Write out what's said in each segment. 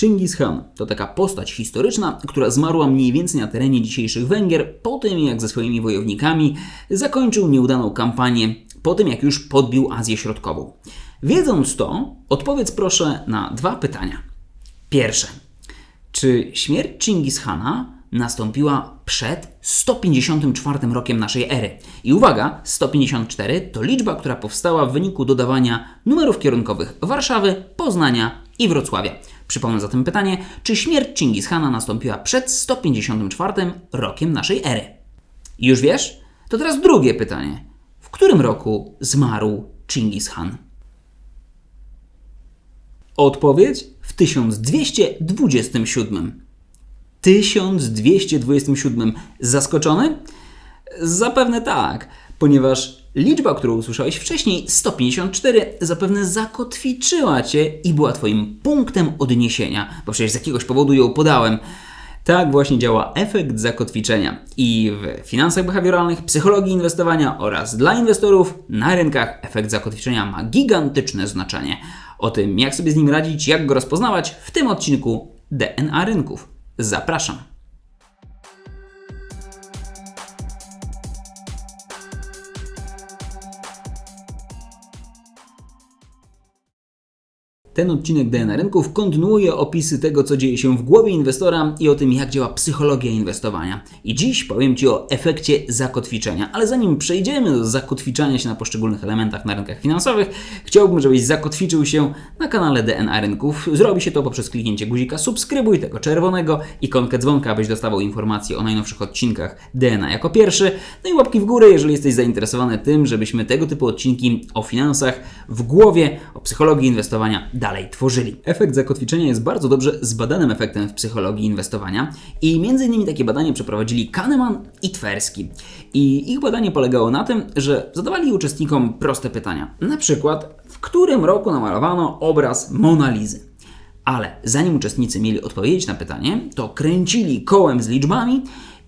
Chingis Khan to taka postać historyczna, która zmarła mniej więcej na terenie dzisiejszych Węgier po tym, jak ze swoimi wojownikami zakończył nieudaną kampanię, po tym jak już podbił Azję Środkową. Wiedząc to, odpowiedz proszę na dwa pytania. Pierwsze. Czy śmierć Chingis Khana nastąpiła przed 154 rokiem naszej ery? I uwaga, 154 to liczba, która powstała w wyniku dodawania numerów kierunkowych Warszawy, Poznania i Wrocławia. Przypomnę zatem pytanie, czy śmierć Chingis Khana nastąpiła przed 154 rokiem naszej ery? Już wiesz? To teraz drugie pytanie. W którym roku zmarł Chingis Khan? Odpowiedź w 1227. 1227. Zaskoczony? Zapewne tak, ponieważ liczba, którą usłyszałeś wcześniej, 154, zapewne zakotwiczyła cię i była twoim punktem odniesienia, bo przecież z jakiegoś powodu ją podałem. Tak właśnie działa efekt zakotwiczenia. I w finansach behawioralnych, psychologii inwestowania oraz dla inwestorów na rynkach efekt zakotwiczenia ma gigantyczne znaczenie. O tym, jak sobie z nim radzić, jak go rozpoznawać, w tym odcinku DNA rynków. Zapraszam. Ten odcinek DNA Rynków kontynuuje opisy tego, co dzieje się w głowie inwestora i o tym, jak działa psychologia inwestowania. I dziś powiem Ci o efekcie zakotwiczenia. Ale zanim przejdziemy do zakotwiczania się na poszczególnych elementach na rynkach finansowych, chciałbym, żebyś zakotwiczył się na kanale DNA Rynków. Zrobi się to poprzez kliknięcie guzika subskrybuj, tego czerwonego, ikonkę dzwonka, abyś dostawał informacje o najnowszych odcinkach DNA jako pierwszy. No i łapki w górę, jeżeli jesteś zainteresowany tym, żebyśmy tego typu odcinki o finansach w głowie, o psychologii inwestowania dalej tworzyli. Efekt zakotwiczenia jest bardzo dobrze zbadanym efektem w psychologii inwestowania i między innymi takie badanie przeprowadzili Kahneman i Tversky. I ich badanie polegało na tym, że zadawali uczestnikom proste pytania. Na przykład, w którym roku namalowano obraz Mona Lizy? Ale zanim uczestnicy mieli odpowiedzieć na pytanie, to kręcili kołem z liczbami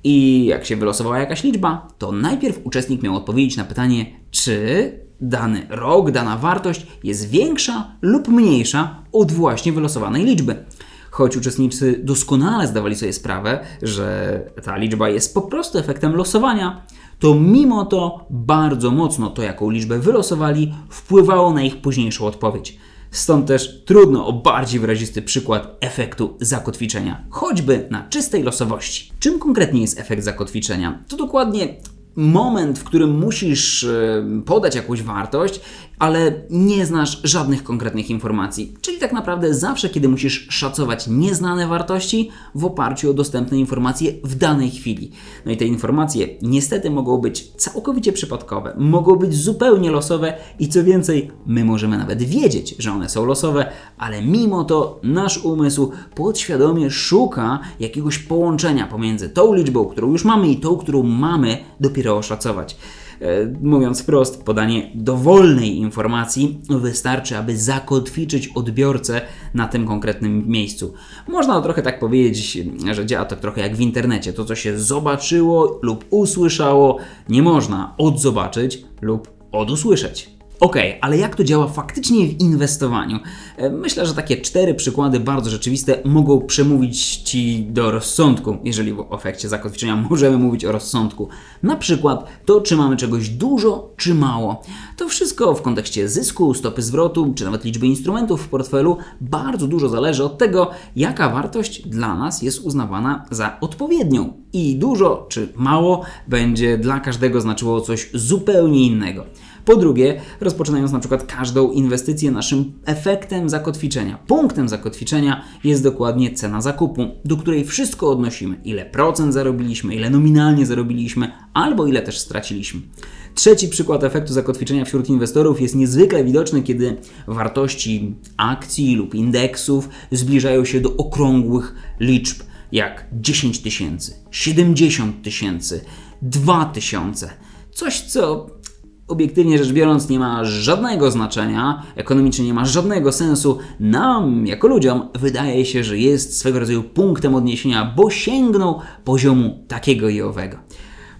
i jak się wylosowała jakaś liczba, to najpierw uczestnik miał odpowiedzieć na pytanie, czy dany rok, dana wartość jest większa lub mniejsza od właśnie wylosowanej liczby. Choć uczestnicy doskonale zdawali sobie sprawę, że ta liczba jest po prostu efektem losowania, to mimo to bardzo mocno to, jaką liczbę wylosowali, wpływało na ich późniejszą odpowiedź. Stąd też trudno o bardziej wyrazisty przykład efektu zakotwiczenia, choćby na czystej losowości. Czym konkretnie jest efekt zakotwiczenia? To dokładnie moment, w którym musisz e, podać jakąś wartość, ale nie znasz żadnych konkretnych informacji. Czyli tak naprawdę zawsze, kiedy musisz szacować nieznane wartości w oparciu o dostępne informacje w danej chwili. No i te informacje niestety mogą być całkowicie przypadkowe, mogą być zupełnie losowe i co więcej, my możemy nawet wiedzieć, że one są losowe, ale mimo to nasz umysł podświadomie szuka jakiegoś połączenia pomiędzy tą liczbą, którą już mamy i tą, którą mamy dopiero oszacować. E, mówiąc wprost, podanie dowolnej informacji wystarczy, aby zakotwiczyć odbiorcę na tym konkretnym miejscu. Można trochę tak powiedzieć, że działa to trochę jak w internecie. To, co się zobaczyło lub usłyszało, nie można odzobaczyć lub odusłyszeć. Ok, ale jak to działa faktycznie w inwestowaniu? E, myślę, że takie cztery przykłady bardzo rzeczywiste mogą przemówić Ci do rozsądku, jeżeli w efekcie zakotwiczenia możemy mówić o rozsądku. Na przykład to, czy mamy czegoś dużo, czy mało. To wszystko w kontekście zysku, stopy zwrotu, czy nawet liczby instrumentów w portfelu bardzo dużo zależy od tego, jaka wartość dla nas jest uznawana za odpowiednią. I dużo czy mało będzie dla każdego znaczyło coś zupełnie innego. Po drugie, rozpoczynając na przykład każdą inwestycję, naszym efektem zakotwiczenia, punktem zakotwiczenia jest dokładnie cena zakupu, do której wszystko odnosimy. Ile procent zarobiliśmy, ile nominalnie zarobiliśmy, albo ile też straciliśmy. Trzeci przykład efektu zakotwiczenia wśród inwestorów jest niezwykle widoczny, kiedy wartości akcji lub indeksów zbliżają się do okrągłych liczb, jak 10 tysięcy, 70 tysięcy, 2 tysiące. Coś, co obiektywnie rzecz biorąc nie ma żadnego znaczenia, ekonomicznie nie ma żadnego sensu, nam jako ludziom wydaje się, że jest swego rodzaju punktem odniesienia, bo sięgnął poziomu takiego i owego.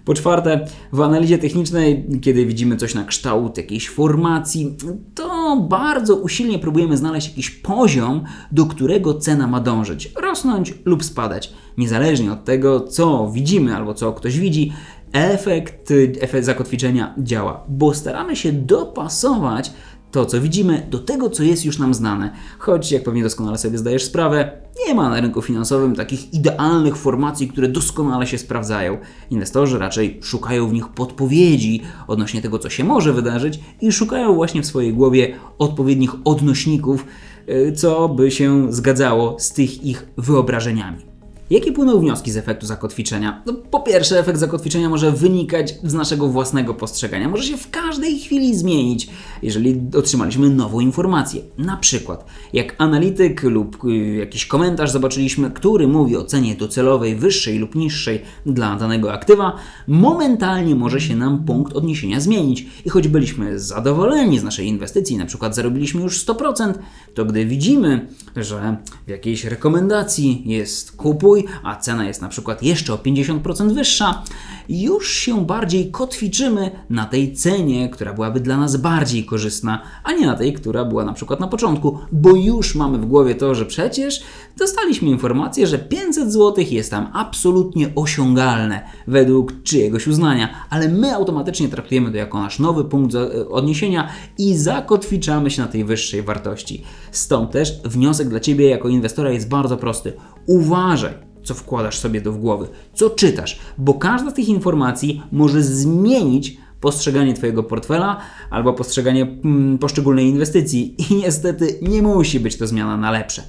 Po czwarte, w analizie technicznej, kiedy widzimy coś na kształt jakiejś formacji, to bardzo usilnie próbujemy znaleźć jakiś poziom, do którego cena ma dążyć, rosnąć lub spadać. Niezależnie od tego, co widzimy albo co ktoś widzi, efekt, efekt zakotwiczenia działa, bo staramy się dopasować to, co widzimy, do tego, co jest już nam znane. Choć, jak pewnie doskonale sobie zdajesz sprawę, nie ma na rynku finansowym takich idealnych formacji, które doskonale się sprawdzają. Inwestorzy raczej szukają w nich podpowiedzi odnośnie tego, co się może wydarzyć i szukają właśnie w swojej głowie odpowiednich odnośników, y, co by się zgadzało z tych ich wyobrażeniami. Jakie płyną wnioski z efektu zakotwiczenia? No, po pierwsze, efekt zakotwiczenia może wynikać z naszego własnego postrzegania. Może się w każdej chwili zmienić, jeżeli otrzymaliśmy nową informację. Na przykład, jak analityk lub y, jakiś komentarz zobaczyliśmy, który mówi o cenie docelowej wyższej lub niższej dla danego aktywa, momentalnie może się nam punkt odniesienia zmienić. I choć byliśmy zadowoleni z naszej inwestycji, na przykład zarobiliśmy już 100%, to gdy widzimy, że w jakiejś rekomendacji jest kupuj, a cena jest na przykład jeszcze o 50% wyższa, już się bardziej kotwiczymy na tej cenie, która byłaby dla nas bardziej korzystna, a nie na tej, która była na przykład na początku, bo już mamy w głowie to, że przecież dostaliśmy informację, że 500 zł jest tam absolutnie osiągalne według czyjegoś uznania, ale my automatycznie traktujemy to jako nasz nowy punkt odniesienia i zakotwiczamy się na tej wyższej wartości. Stąd też wniosek dla Ciebie jako inwestora jest bardzo prosty. Uważaj, co wkładasz sobie do głowy, co czytasz, bo każda z tych informacji może zmienić postrzeganie Twojego portfela albo postrzeganie mm, poszczególnej inwestycji i niestety nie musi być to zmiana na lepsze.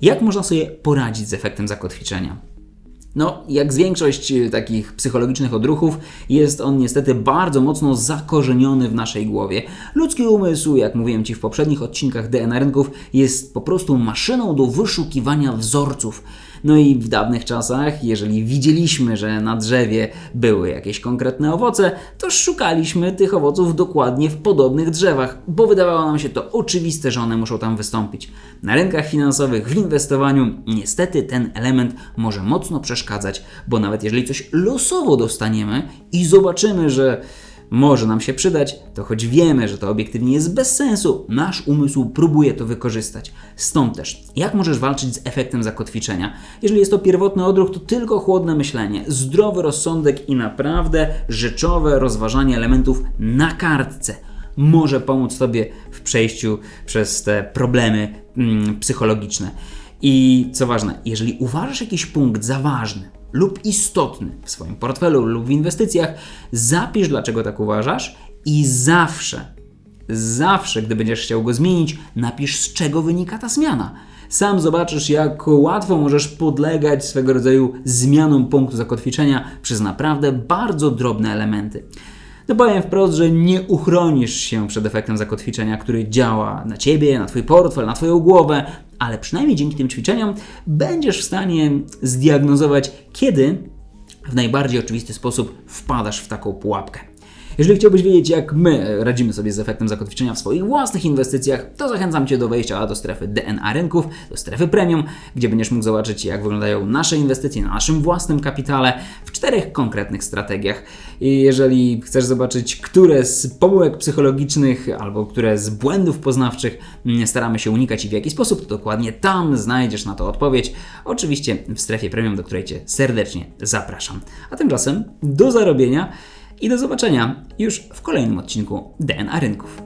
Jak można sobie poradzić z efektem zakotwiczenia? No, jak z większość y, takich psychologicznych odruchów, jest on niestety bardzo mocno zakorzeniony w naszej głowie. Ludzki umysł, jak mówiłem Ci w poprzednich odcinkach DNA rynków, jest po prostu maszyną do wyszukiwania wzorców. No i w dawnych czasach, jeżeli widzieliśmy, że na drzewie były jakieś konkretne owoce, to szukaliśmy tych owoców dokładnie w podobnych drzewach, bo wydawało nam się to oczywiste, że one muszą tam wystąpić. Na rynkach finansowych, w inwestowaniu, niestety ten element może mocno przeszkadzać, bo nawet jeżeli coś losowo dostaniemy i zobaczymy, że może nam się przydać, to choć wiemy, że to obiektywnie jest bez sensu, nasz umysł próbuje to wykorzystać. Stąd też, jak możesz walczyć z efektem zakotwiczenia? Jeżeli jest to pierwotny odruch, to tylko chłodne myślenie, zdrowy rozsądek i naprawdę rzeczowe rozważanie elementów na kartce może pomóc Tobie w przejściu przez te problemy mm, psychologiczne. I co ważne, jeżeli uważasz jakiś punkt za ważny, lub istotny w swoim portfelu lub w inwestycjach, zapisz dlaczego tak uważasz i zawsze, zawsze, gdy będziesz chciał go zmienić, napisz z czego wynika ta zmiana. Sam zobaczysz, jak łatwo możesz podlegać swego rodzaju zmianom punktu zakotwiczenia przez naprawdę bardzo drobne elementy. No powiem wprost, że nie uchronisz się przed efektem zakotwiczenia, który działa na ciebie, na twój portfel, na twoją głowę, ale przynajmniej dzięki tym ćwiczeniom będziesz w stanie zdiagnozować, kiedy w najbardziej oczywisty sposób wpadasz w taką pułapkę. Jeżeli chciałbyś wiedzieć, jak my radzimy sobie z efektem zakotwiczenia w swoich własnych inwestycjach, to zachęcam Cię do wejścia do strefy DNA rynków, do strefy premium, gdzie będziesz mógł zobaczyć, jak wyglądają nasze inwestycje na naszym własnym kapitale w czterech konkretnych strategiach. I jeżeli chcesz zobaczyć, które z pomyłek psychologicznych albo które z błędów poznawczych staramy się unikać i w jaki sposób, to dokładnie tam znajdziesz na to odpowiedź. Oczywiście w strefie premium, do której Cię serdecznie zapraszam. A tymczasem do zarobienia i do zobaczenia już w kolejnym odcinku DNA Rynków.